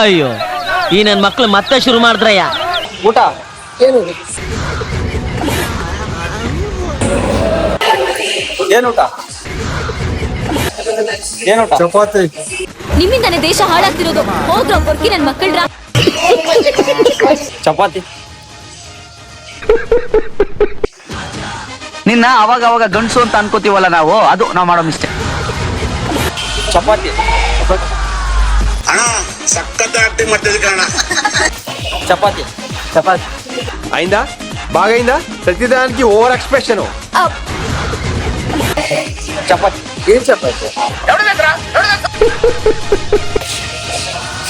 ಅಯ್ಯೋ ಈ ನನ್ನ ಮಕ್ಳು ಮತ್ತೆ ಶುರು ಮಾಡಿದ್ರಯ್ಯ. ಊಟ? ಏನು? ಊಟ? ಏನೂಟ ಚಪಾತಿ. ನಿಮ್ಮಿಂದಾನೆ ದೇಶ ಹಾಳಾಗ್ತಿರೋದು. ಹೋಗ್ರ ಬರ್ಕಿ ನನ್ನ ಮಕ್ಕಳ್ರ ಚಪಾತಿ. ನಿನ್ನ ಅವಾಗ ಅವಾಗ ಗಂಡಸು ಅಂತ ಅನ್ಕೋತೀವಲ್ಲ ನಾವು? ಅದು ನಾವು ಮಾಡೋ ಮಿಸ್ಟೇಕ್. ಚಪಾತಿ ಅಣ್ಣ ಸಖತ್ ಆಕ್ಟಿಂಗ್ ಮಾಡ್ತಿದ್ದೆ ಕಣ ಚಪಾತಿ ಚಪಾತಿ అయిందా బాగా అయిందా ప్రతిదానికి ఓవర్ ఎక్స్ప్రెషన్ ಚಪಾತಿ ಏನ್ ಚಪಾತಿ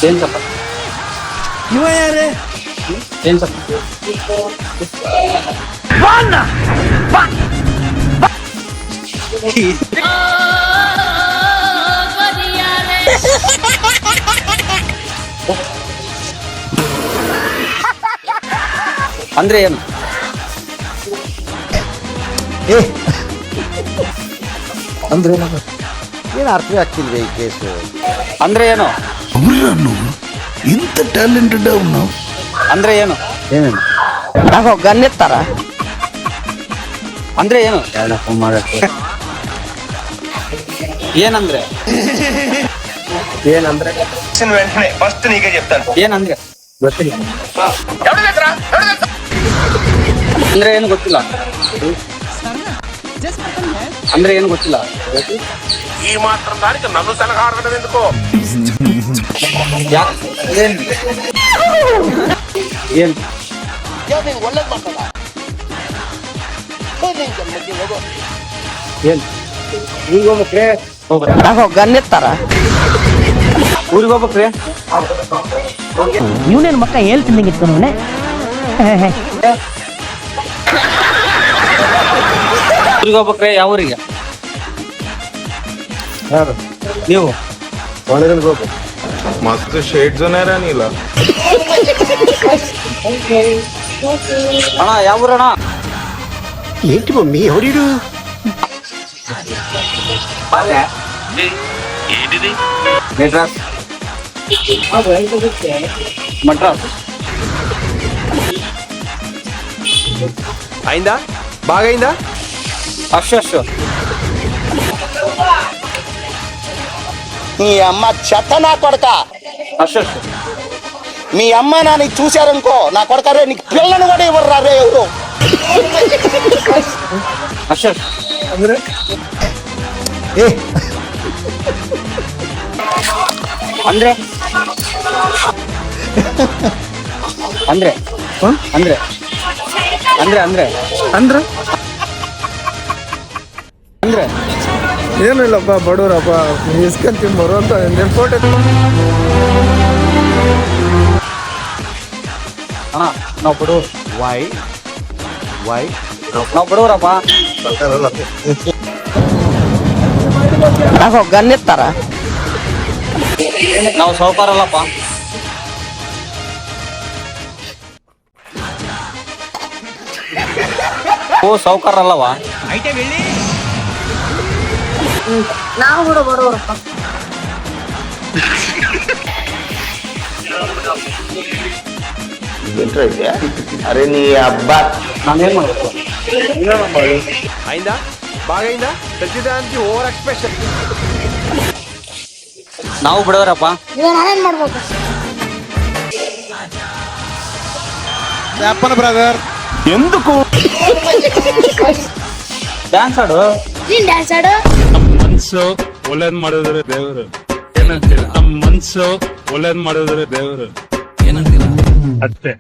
ಏನ್ ಚಪಾತಿ ಏನ್ ಚಪಾತಿ ಅಂದ್ರೆ ಏನು ಏನು ಅರ್ಥವೇ ಆಗ್ತಿಲ್ವೇ ಈ ಕೇಸು? ಅಂದ್ರೆ ಏನು? ಇಂತ ಟ್ಯಾಲೆಂಟೆಡ್ ಅವನು. ಅಂದ್ರೆ ಏನು? ಏನೇನು? ಗನ್ನೆತ್ತಾರ? ಅಂದ್ರೆ ಏನು? ಏನಪ್ಪ ಮಾಡಕ್ಕೆ. ಏನಂದ್ರೆ? ಏನಂದ್ರೆ వెంటనే ఫస్ట్ నీకే చెప్తాను ಏನಂದ್ರೆ ಗೊತ್ತಿಲ್ಲ ಅಂದ್ರೆ ಏನು ಗೊತ್ತಿಲ್ಲ ಅಂದ್ರೆ ಏನು ಗೊತ್ತಿಲ್ಲ ఈ మాత్రం దానికి నన్ను సలహా అడగడం ఎందుకో ಯಾಕೆ ಏನ್ ಏನ್ ಏನ್ ಊರಿಗೆ ಹೋಗ್ಬೇಕ್ರೆ ಹೋಗ್ಬೇಕ ಗನ್ನೆತ್ತಾರ ಊರಿಗೆ ಹೋಗ್ಬೇಕ್ರಿ ಇವನೇನು ಮಕ್ಕ ಹೇಳ್ತಿದ್ದಂಗೆ ಇತ್ತು ನೋಡೇ ಊರಿಗೆ ಹೋಗ್ಬೇಕ್ರಿ ಯಾವ ಊರಿಗೆ? ನೀವು? ಮಸ್ತ್ ಶೇಡ್ ಜನ ಅಣ್ಣ ಯಾವ ಊರಣ್ಣ? ఏంటి మమ్మీ? మద్రాస్. అయిందా? బాగా అయిందా అశ్వ అశ్వ నీ అమ్మ చెత్త నా కొడక. అశ్వ మీ అమ్మ నాన్న చూశారనుకో నా కొడక రే నీకు పిల్లను కూడా ఇవ్వరు రే ఎవరు? అశ్వ అశ్వ ಅಂದ್ರೆ? ಅಂದ್ರೆ? ಅಂದ್ರೆ? ಅಂದ್ರೆ ಅಂದ್ರೆ? ಅಂದ್ರೆ? ಅಂದ್ರೆ? ಏನಿಲ್ಲಪ್ಪ ಬಡವರಪ್ಪ. ಇಸ್ಕೊಂತೀನಿ ಬರೋ ಅಂತ ಫೋಟೋ ಅಣ್ಣ ನಾವು ಬಡವ್ರು. ವೈ? ವೈ? ನಾವು ಬಡವರಪ್ಪ. ಗನ್ನೆತ್ತಾರ? ನಾವು ಸಾವುಕಾರಲ್ಲಪ್ಪ ಓ ಸಾವುಕಾರಲ್ಲವಾ ನಾವು ಅರೆ ನೀ ಹಬ್ಬ. ಆಯ್ತಾ ಭಾಗ ಆಯ್ತಾ ಭಾಗಯಿಂದ ಪ್ರತಿದಾಂತಿ ಓವರ್ ಎಕ್ಸ್ಪ್ರೆಷನ್. ನಾವು ಬಿಡೋರಪ್ಪ చెప్పను బ్రదర్ ఎందుకు ಡ್ಯಾನ್ಸ್ ಆಡು ನೀನ್ ಡ್ಯಾನ್ಸ್ ಆಡು ಮನ್ಸು ಒಳ್ಳೇದ್ ಮಾಡಿದ್ರೆ ದೇವರು ನಮ್ಮ ಮನ್ಸು ಒಳ್ಳೇದ್ ಮಾಡಿದ್ರೆ ದೇವರು ಅಷ್ಟೇ